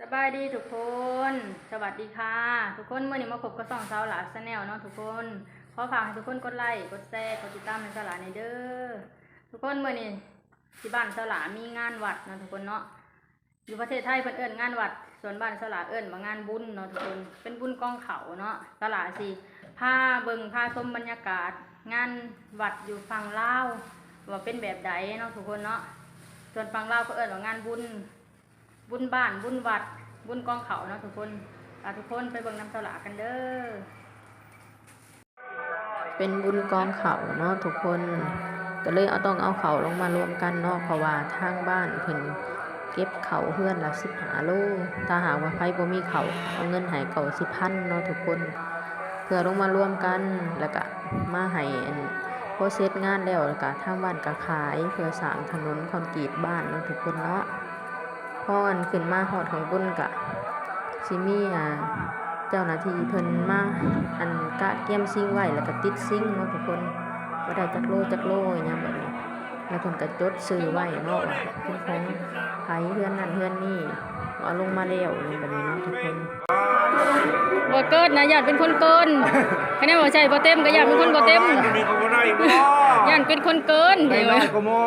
สบายดีทุกคน สวัสดีค่ะ ทุกคนเมื่อนี้มาพบกับสองสาวหลาสแนลเนาะทุกคน ขอฝากให้ทุกคนกดไลค์กดแชร์กดติดตามในสาวหลาในเด้อทุกคนเมื่อนี้ที่บ้านสาวหลามีงานวัดเนาะทุกคนเนาะอยู่ประเทศไทยเพิ่นเอิ้นงานวัด ส่วนบ้านสาวหลาเอิ้นว่างานบุญเนาะทุกคนเป็นบุญกองเขาเนาะสาวหลาสิพาเบิ่งพาชมบรรยากาศ งานวัดอยู่ฝั่งลาวว่าเป็นแบบใดเนาะทุกคนเนาะส่วนฝั่งลาวก็เอิ้นว่างานบุญ บุญบ้านบุญวัด บุญกองเขาเนาะทุกคนพาทุกคนไปเบิ่งน้ำสลากันเด้อเป็นบุญกองเขาเนาะทุกคนก็เลยเอาต้องเอาเขาลงมารวมกันเนาะเพราะว่าทางบ้านเพิ่นเก็บเขาเพื่อนละสิบหาโลถ้าหากว่าไผบ่มีเขาเอาเงินให้เขาสิพันเนาะทุกคน เพื่อลงมารวมกันแล้วก็มาให้โพสเซตงานแล้วแล้วก็ทางบ้านก็ขาย เพื่อสร้างถนนคอนกรีตบ้านเนาะทุกคนเนาะ พออันขึ้นมาฮอดของบุญก็สิมีอ่าเจ้าหน้าที่เพิ่นมาอันกะเกียมซิงไว้แล้วก็ติดซิงเนาะทุกคนบ่ได้จักโลจักโลอหยังแบบนี้แล้วเพิ่นก็จดชื่อไว้เนาะว่าเป็นของไผเฮือนนั่นเฮือนนี่เอาลงมาแล้วอหยังแบบนี้เนาะทุกคนบ่เกิดนะญาติเป็นคนเกินคะแนนบ่ใช่บ่เต็มก็ญาติเป็นคนบ่เต็มมีเขาบ่ได้บ่ญาติเป็นคนเกินได้เห็นไหมน้อยก็มอ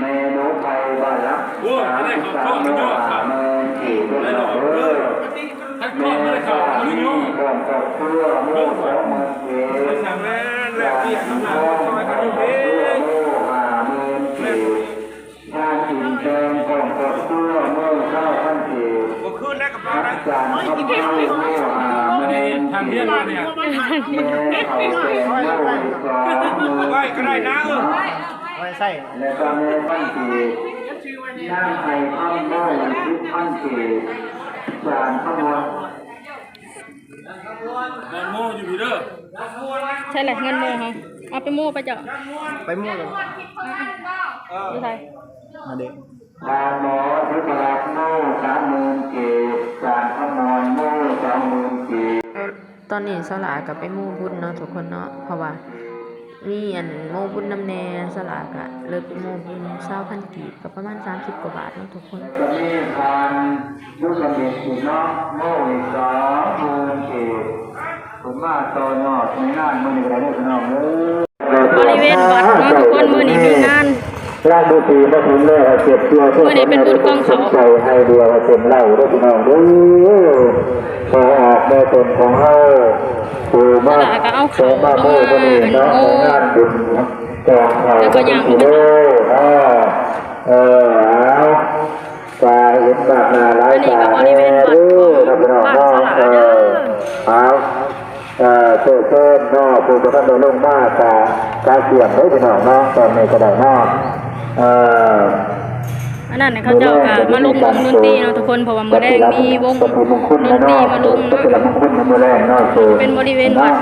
เอาอันนี้ที่เราไม่ว่าของเราแล้วเมนูไทยบ้านรับสามสามโลหะเมินขี่ด้วยราเด้อเมนูข้าวมีเครื่องกับเครื่องหมูสองหมื่นเจ็ดสั่งแม่นแล้ยาวเปียกสีน้ำหนัทกองซอยกักับนเคเด้รื่องหมูห้าหมื่นเจ็ดชาติแดงก่องกับเครื่องหมูเก้าพันเจ็ดบ่คืนได้กับเราพัได้กจานข้าวเม่าหมูห้าหมื่นทางเรียนมาเนี่ยเมนูข้าวแกงหมูสองหมื่นไว้ก็ได้นะเออและก็เมนูพันเจ็ดน้ำไข่ข้าวโม่ทุกพันเกตจานข้าวมันบอลโม่อยู่พี่เด้อใช่แหละเงินโมเฮาเอาไปโมไปเจ้าไปโม่เลยดูไทยมาเด็กดาหมอเทพรักษ์โม่สามหมื่นเกตจานข้าวมันโม่สองหมื่นเกตตอนนี้สลากับไปหมู่บุญเนาะทุกคนเนาะเพราะว่า มีอันโมบุญนำแน่สลากะเลิกโมบุญ20,000กีบก็ประมาณ30กว่าบาทเนาะทุกคนก็มีทานยุคเด็กสีน้องโม่อีกสองหมื่นเกตผมมาตอนนอดในงานมือหนึ่งอะไรเนี่ยพี่น้องเลยบริเวณวัดเนาะทุกคนมื้อนี้มีงาน ร่างดูสีมาถึงเลยเก็บตัวเพื่อมื้อนี้เป็นบุญกองเขาใจให้เดียวให้เป็นเหล่าด้วยพี่น้องเด้อขออาบแม่ตนของเฮาปู่มาแล้วก็เอาเขาขมาโม่ก็นี่เนาะโอ้ของงานบุญกองเขาแล้วก็ย่างเด้ออ่าเออเอาตาเห็นบาดหน้าหลายอันนี้ตาก็บริเวณวัดเด้อของพี่น้องบ้านเนาะสลาเอเด้ออเอาเอ่อเชิญเชิญเนาะผู้ประทับลงมาตาตาเสียงเด้อพี่น้องเนาะตอนนี้ก็ได้เนาะเอ่อ อันนั้นน่ะเขาเจ้าก็มาลงวงดนตรีเนาะทุกคนเพราะว่ามื้อแรกมีวงดนตรีมาลงเนาะเป็นบริเวณวัด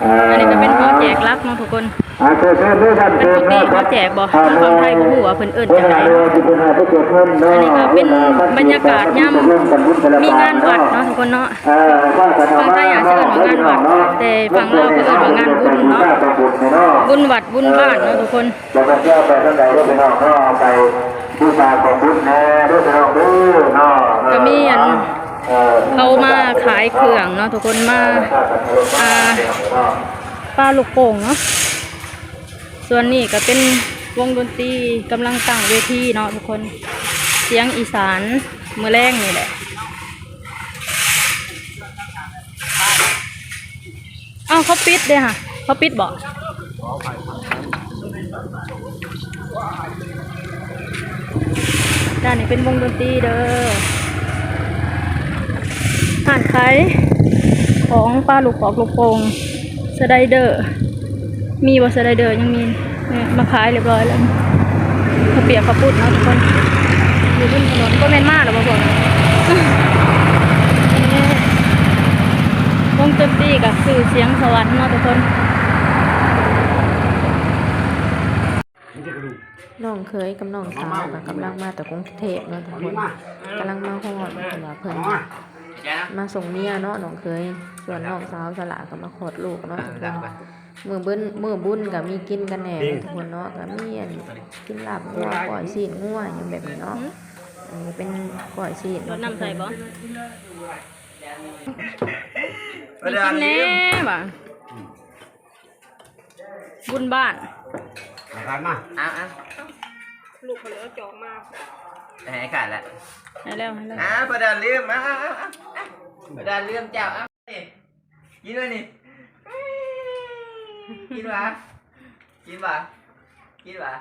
อันนี้ก็เป็นหอแจกลักเนาะทุกคนอาเชิญเชิญด้วยท่านเป็นพวกนี้เขาแจกบ่ทางฝั่งไทยบ่ฮู้ว่าเพิ่นเอิ้นจังไดอันนี้ก็เป็นบรรยากาศยามมีงานวัดเนาะทุกคนเนาะฝั่งไทยอาจจะเอิ้นว่างานวัด แต่ฝั่งลาวก็เอิ้นว่างานบุญเนาะบุญวัดบุญบ้านเนาะทุกคนแล้วก็เที่ยวไปทางไหนด้วยไปนอกก็เอาไปบูชาของบุญแน่ด้วยไปนอกด้วยเนาะก็มีอัน เขามาขายเครื่องเนาะทุกคนมาอาปลาลูกโป่งเนาะส่วนนี้ก็เป็นวงดนตรีกำลังตั้งเวทีเนาะทุกคนเสียงอีสานมือแรงนี่แหละอ้าวเขาปิดเด้อค่ะเขาปิดบอกด้านนี้เป็นวงดนตรีเด้อ ผ่านขายของปลาลูกปอกลูกโป่งสไลเดอร์ มีบ่สไลเดอร์ยังมีเนี่ยมาขายเรียบร้อยแล้วข้าเปียกข้าปุ้นเนาะทุกคนอยู่บนถนนก็แม่นมากหรอบ่พวกนี้วงดนตรีกับสื่อเสียงสวรรค์เนาะทุกคนน้องเคยกับน้องสาวก็กำลังมาแต่กรุงเทพเนาะทุกคนกำลังมาฮอดเพราะว่าเพิ่น มาส่งเมียเนาะน้องเคย ส่วนน้องสาวสละก็มาขอดลูกเนาะทุกคนมือเบิ้นมือบุญก็มีกินกันแหน่ทุกคนเนาะก็มีอันกินลาบงัวก่อยซีนงัวอย่างแบบนี้เนาะอันนี้เป็นก่อยซีนรดน้ำใส่บ่เวมีลากินแน่ลิ้มบ่บุญบ้านครับมาอ้าวอ้าวลูกเขาเลยจองมาห ให้ขาดละให้แล้วให้แล้วอ้าวประดานเลื่อมอ้าวอ้าวอ้าวอ้าวประดานเลื่อมเจ้าอะนี่กินด้วยนี่กินวะกินวะกินวะ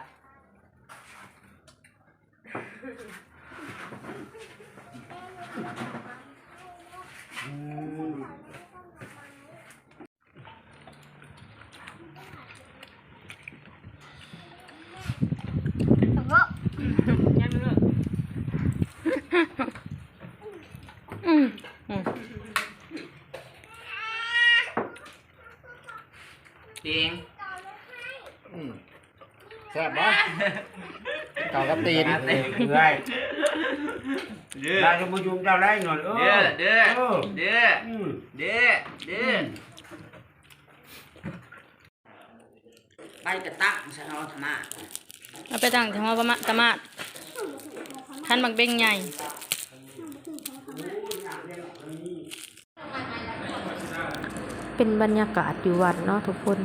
แซ่บบ่เก่ากับตีนเด้อเรื่อยได้ก็มายุมเจ้าได้หน่อยเออเด้อเด้อเด้ออืมเด้อเด้อไปกระตั้งใส่เอาธรรมะเอาไปตั้งที่ห้องประมาตะมาดคันบักเบ้งใหญ่เป็นบรรยากาศอยู่วัดเนาะทุกคน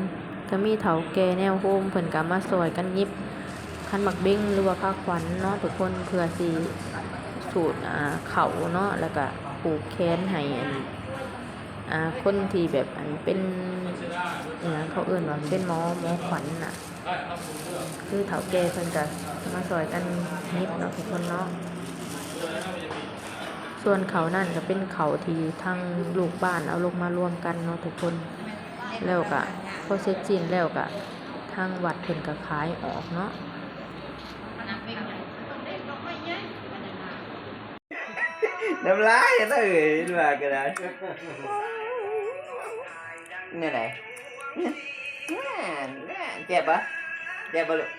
ก็มีเถาแก่แนวโฮมเพิ่นก็มาซอยกันยิบคันบักเบ้งหรือว่าผ้าขวัญเนาะทุกคนเพื่อสิสูตรอ่าเขาเนาะแล้วก็ผูกแขนให้อันอ่าคนที่แบบอันเป็นอหย่างเขาเอื่นว่าเป็นหมอหมอขวัญน่ะ คือเถาแก่เพิ่นจะมาซอยกันนิดเนาะทุกคนเนาะส่วนเขานั่นก็เป็นเขาที่ทางลูกบ้านเอาลงมารวมกันเนาะทุกคนแล้วก็ อเสร็จสิ้นแล้วก็ทางวัดเพิ่นก็ขายออกเนาะน้ำลายจะต้องเอ่ยมากันนะนี่ไหนเจ็บปะเจ็บปะลูก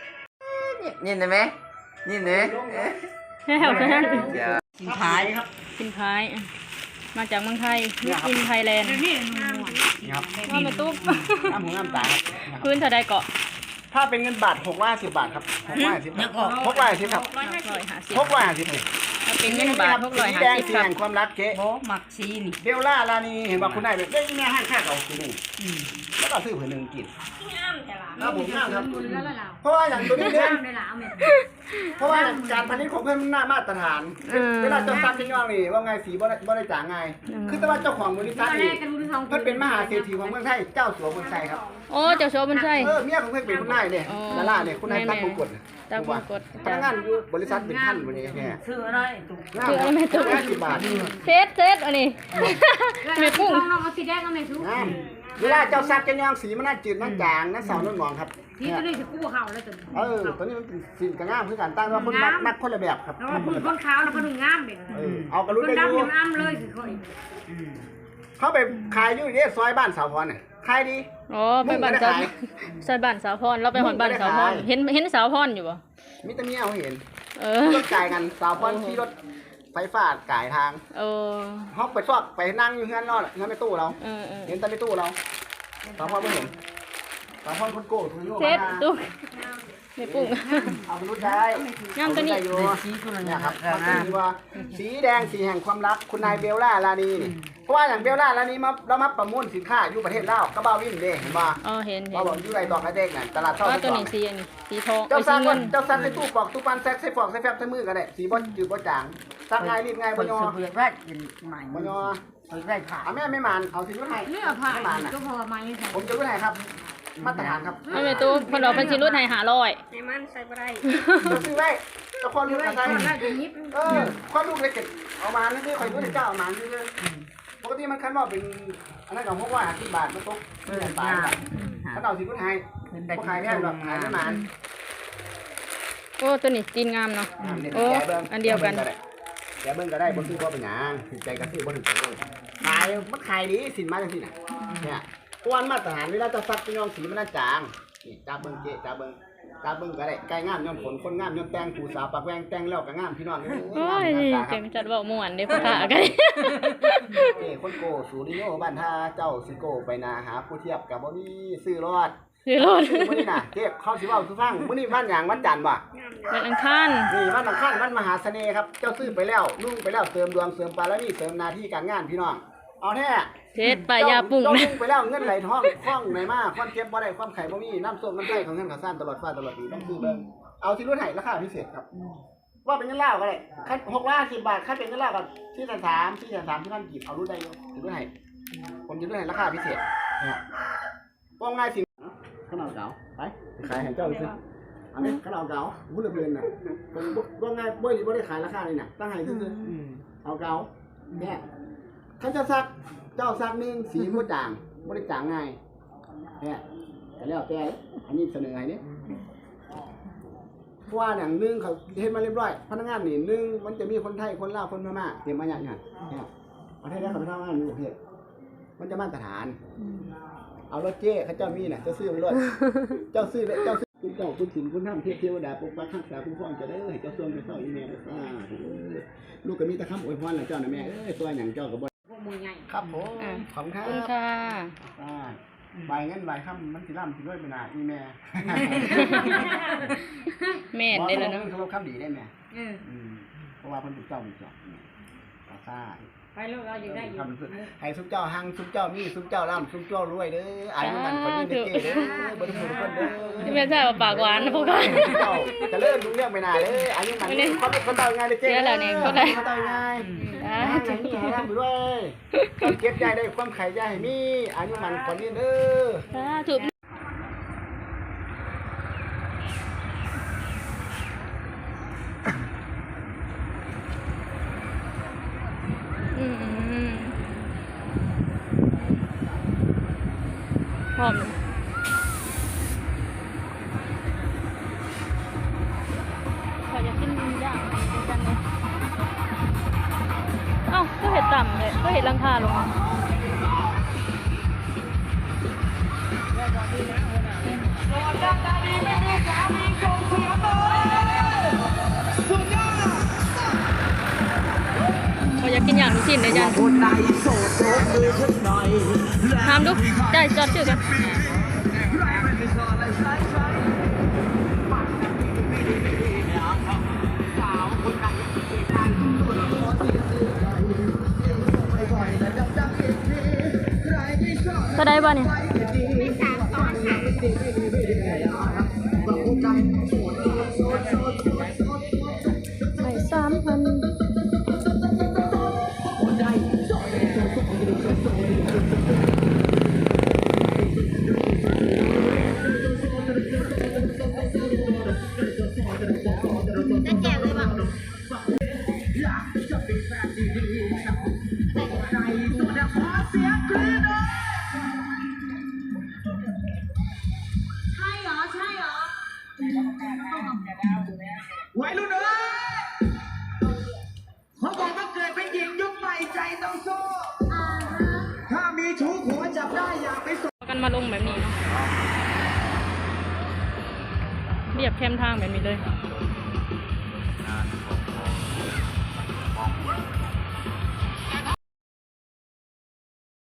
นี่เห็นไหมนี่เห็นไหมให้เอาไปนั่นเดี๋ยวกินขายครับกินพายอะ มาจากเมืองไทยนี่กินไทยแลนด์ครับว่าไม่ตุ๊บน้ำหมูน้ำตาลพื้นเท่าใดเกาะ ถ้าเป็นเงินบาทหกร้อยสิบบาทครับหกร้อยสิบหกร้อยสิบครับร้อยห้าสิบหกร้อยสิบนี่ ถ้าเป็นเงินบาทหกร้อยสีห้าแดงสิบสีครัแห่บงความรักเจ๊โบหมักซีนี่เบลล่าลานีเห็นว่าคุณนายแบบเอ้ยแม่ให้ค่าเก่าสีนี่แล้วก็ซื้อผืนหนึ่งกินครับผมห้ามครับเพราะว่าอย่างตัวนี้เนี่ยเพราะว่าอย่างการผลิตของเพื่อนมันน่ามาตรฐานเวลาเจ้าซักที่ย่องนี่ว่าไงสีบ่ได้บ่ได้จ่างไงคือแต่ว่าเจ้าของบริษัทนี่เพิ่นเป็นมหาเศรษฐีของเมืองไทย เจ้าสัวเมืองไทยครับ โอ้เจ้าโชว์บนใช่ เออเมียของเพิ่นเป็นคุณนายเนี่ยอ๋อดาราเนี่ยคุณนายตั้งมงกุฎน่ะ ตั้งมงกุฎพนักงานอยู่บริษัทเป็นท่านวันนี้แค่ซื้ออะไรตุกงามครับห้าสิบบาทเซตเซตอันนี้แม่ปุ้งน้องเอาสีแดงเอาไหมทุกงามเวลาเจ้าซักจะย่องสีมันน่าจืดน่าจางน่าเสาน่าหมองครับที่ตัวนี้จะกู้เขาแล้วตัวนี้เออตัวนี้มันเป็นสิ่งกระงามคือการตั้งว่าคนมักมักคนละแบบครับแล้วว่าคนคนขาวแล้วก็นุ่งงามเป็นเออเอากระครู้นได้อดำยู่ยังอ้ำเลยคือคน เขาไปขายอยู่ที่ซอยบ้านสาวพรน่ะขายดี อ๋อไปบ้านสาวใส่บ้านสาวพรเราไปหอนบ้านสาวพรไม่ได้ขายเห็นเห็นสาวพรอยู่บ่มิตรเมียเอาเห็นเออรถจ่ายกันสาวพรขี่รถไฟฟ้าก่ายทาง เออฮอกไปซอกไปนั่งอยู่เฮือนนอนเฮือนในตู้เราเออเออเห็นแต่ในตู้เราสาวพรไม่เห็นสาวพรคนโก้ถืออยู่เซตตุ๊ กแม่ปุ้งเอาไปรู้ได้งามตัวนี้อยู่สีคนละเนี่ยครับมันจะมีว่าสีแดงสีแห่งความรักคุณนายเบลล่าลานีนี่เพราะว่าอย่างเบลล่าลานีมาเรามาประมูลสินค้าอยู่ประเทศลาวก็บ้าวิ่งเด้เห็นป่ะอ๋อเห็นเห็ว่านบอกอยู่ไรดอกไอเด็กน่ะตลาดเช่าว่าที่ตัวนี้สีอันนี้สีทองเจ้าซักเงินเจ้าซักในตู้ปอกตู้ปันแซกใส่ฟอกใส่แฟบใส่มือก็ได้สีบ่จืดบ่จางซักง่ายรีดง่ายบ่นยอสเบียได้กินใหม่บ่ยอไปได้ขายเอาแม่ไม่มานเอาสิรุ่นให้เลือกผ่าไม่มานน่ะก็พอมาอย่างนี้ผมจะรุ่นให้ครับ มาตรฐานครับไม่แม่ตุ๊กเพิ่นบอกเพิ่นสิลดให้500ในมันใส่ไปได้จะซื้อไว้เจ้าคนรุ่นได้อะไรคนได้ยิบเออความลูกเลยเก็บเอามานี่คือคอยรู้ให้เจ้าเอามานี่คือปกติมันคันว่าเป็นอันนั้นก็พวกว่าที่บาทมันตกเออตายยาถ้าเอาสิรุ่นให้เป็นพได้วกขายแม่แบบขายไม่มานโอ้ตัวนี้จีนงามเนาะโอ้อันเดียวกันแกเบิ้งก็ได้บ่ซื้อบ่เป็นหยังถือใจก็ซื้อบ่ถือใจเลยขายมันขายดีสินมาจังซี่น่ะเนี่ย กวนมาตรฐานเวลาจะซักพี่น้องสีมันน่าจางนี่จับเบิ้งเจ๊จับเบิ้งกาเบิ่งก็ได้ไก่งามย่อมขนคนงามย่อมแต่งผู้สาวปากแวงแต่งแล้วก็งามพี่น้องโอ้ยงามเจัตางจัดเว้าม่วนเด้พ่อตากันเอ้คนโกสุริโยบ้านท่าเจ้าสิโกไปนาหาผู้เทียบกับบ่มีซื้อรอดคือรถมื้อนี้น่ะเทพเขาสิเว้าสุฟังมื้อนี้วันหยังวันจันทร์บ่วันอังคารนี่วันอังคารวันมหาเสน่ห์ครับ เจ้าซื้อไปแล้วนุ่งไปแล้วเติมดวงเสริมบารมีเสริมหน้าที่การงานพี่น้อง เอาแท้เทศปลายาปุ่งเจ้านะนุ่งไปแล้วเงินไหลท้องคล่องไหนมาความเจ็บบ่ได้ความไข่บ่มีน้ำส้มน้ำไส้ของเงินข้าวสารตลอดฟ้าตลอดปีต้องซื้อเบิ่งเอาที่รุ่นไหราคาพิเศษครับ ว่าเป็นเงินลาวก็ได้คันหกล้านสิบบาทคันเป็นเงินลาวกับที่แสนสามที่แสนสามที่นั่นกีบเอารุ่นได้อยู่ที่รุ่นไหผมจะรุ่นไหราคาพิเศษเนี่ยว่าง่ายสิข้าวเหนียวเก๋าไปไปขายให้เจ้าซื้ออันนี้ข้าวเหนียวเก๋าพูดเรียนน่ะผมว่าง่ายบ่ได้บ่ได้ขายราคาเลยน่ะตั้งให้ซื้อๆเอาเก๋าเนี่ยเขาจะซักเจ้าซักหนึงสีบ่จางบ่ได้จางง่ายเนี่ยแต่แล้วแต่อันนี้เสนอให้นี่ว่าอย่างนึงเขาเฮ็ดมาเรียบร้อยพนักงานนี่นึงมันจะมีคนไทยคนลาวคนพม่าเตรียมมาอย่างเงี้ยเนี่ยประเทศนั้เขาไปทำงานอยู่ประเทศมันจะมาตรฐาน เอารถเจ้เขาเจ้ามีน่ะเจ้าซื้อไปรถเจ้าซื้อเจ้าซื้อคุณเจ้าคุณสินคุณทำเทพเทวดาปกปักรักษาคุ้มครองจะได้เจ้าทรงเจ้าเศร้าอีแม่เด้อซ่าธุลูกก็มีแต่คำอวยพรแหละเจ้าน่ะแม่เอ้ยตัวอย่างเจ้าก็บ่พวก มือใหญ่ ครับผมอะ ขอบคุณคขรัอบคุณบค่ะอ่าใบเงินใบคำมันสิร่ำสิรวยไปหนาอีแม่แม่นได้แล้วเนาะเขาลบคำดีได้ไหมเอออืมเพราะว่าเพิ่นถูกเจ้ามีเจ้าเนี่ยกาซ่าไปลูกเราอยู่ได้อยู่คำสุดให้ซุปเจ้าหังซุปเจ้ามีซุปเจ้าร่ำซุปเจ้ารวยเด้ออายุมันคนนี้เด้อเด้อบริสุทธิ์คนเด้อ ที่แม่ใช่ว่าปากหวานนะพวกกันเจ้าจะเลื่อนลุงเรื่องไปหนาเด้ออายุมันคนคนเต่าง่ายเลยเจ๊เสียแล้วนี่คนใดคนเต่าง่ายอ่าอย่างนี้ให้ร่ำด้วยความเก็บใจได้ความไข่ใจให้มีอายุมันคนนี้เด้อ สาธุ เลยก็เห็ดลังคาลงเขาอยากกินอย่างทุกสิ่งเลยจันทำดูได้จอดชื่อกัน ก็ได้ป่ะเนี่ยไปสามพัน วัยรุ่นเอ้ยเขาบอกว่าเกิดเป็นหญิงยุคใหม่ใจต้องสู้ถ้ามีชู้หัวจับได้อย่าไปสนกันมาลงแบบนี้เนาะเรียบแคมทางแบบนี้เลย